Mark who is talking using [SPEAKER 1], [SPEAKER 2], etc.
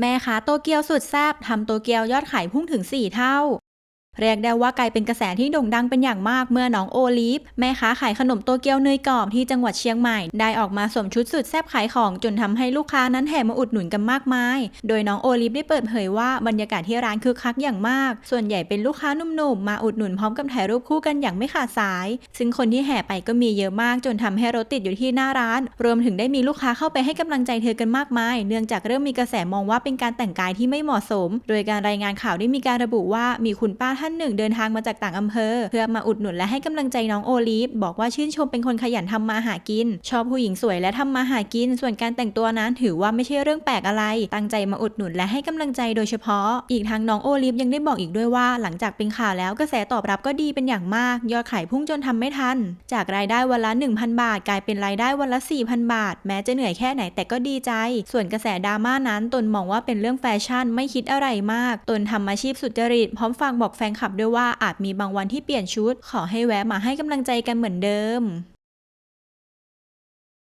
[SPEAKER 1] แม่ค้าโตเกียวสุดแซบทำโตเกียวยอดขายพุ่งถึง 4 เท่า เรียกได้ว่ากลายเป็นกระแสที่โด่งดังเป็นอย่างมากเมื่อน้องโอลิฟแม่ค้าขายขนมโตเกียวเนยกรอบที่จังหวัดเชียงใหม่ ได้ออกมาสวมชุดสุดแซ่บขายของจนทำให้ลูกค้านั้นแห่มาอุดหนุนกันมากมาย โดยน้องโอลิฟได้เปิดเผยว่าบรรยากาศที่ร้านคึกคักอย่างมาก ส่วนใหญ่เป็นลูกค้านุ่มๆมาอุดหนุนพร้อมกับถ่ายรูปคู่กันอย่างไม่ขาดสาย ซึ่งคนที่แห่ไปก็มีเยอะมากจนทำให้รถติดอยู่ที่หน้าร้าน รวมถึงได้มีลูกค้าเข้าไปให้กำลังใจเธอกันมากมาย เนื่องจากเริ่มมีกระแสมองว่าเป็นการแต่งกายที่ไม่เหมาะสม โดยการรายงานข่าวได้มีการระบุว่ามีคุณป้าท่านหนึ่งเดินทางมาจากต่างอำเภอ เพื่อมาอุดหนุนและให้กำลังใจน้องโอลิฟบอกว่าชื่นชมเป็นคนขยันทำมาหากิน ชอบผู้หญิงสวยและทำมาหากิน ส่วนการแต่งตัวนั้นถือว่าไม่ใช่เรื่องแปลกอะไร ตั้งใจมาอุดหนุนและให้กำลังใจโดยเฉพาะ อีกทั้งน้องโอลิฟยังได้บอกอีกด้วยว่าหลังจากเป็นข่าวแล้วกระแสตอบรับก็ดีเป็นอย่างมาก ยอดขายพุ่งจนทำไม่ทัน จากรายได้วันละ 1,000 บาท กลายเป็นรายได้วันละ 4,000 บาท แม้จะเหนื่อยแค่ไหนแต่ก็ดีใจ ส่วนกระแสดราม่านั้นตนมองว่าเป็นเรื่องแฟชั่นไม่คิดอะไรมาก ตนทำอาชีพสุจริตพร้อมฝากบอกแฟนคลับด้วยว่าอาจมีบางวันที่เปลี่ยนชุด ขอให้แวะมาให้กำลังใจกันเหมือนเดิม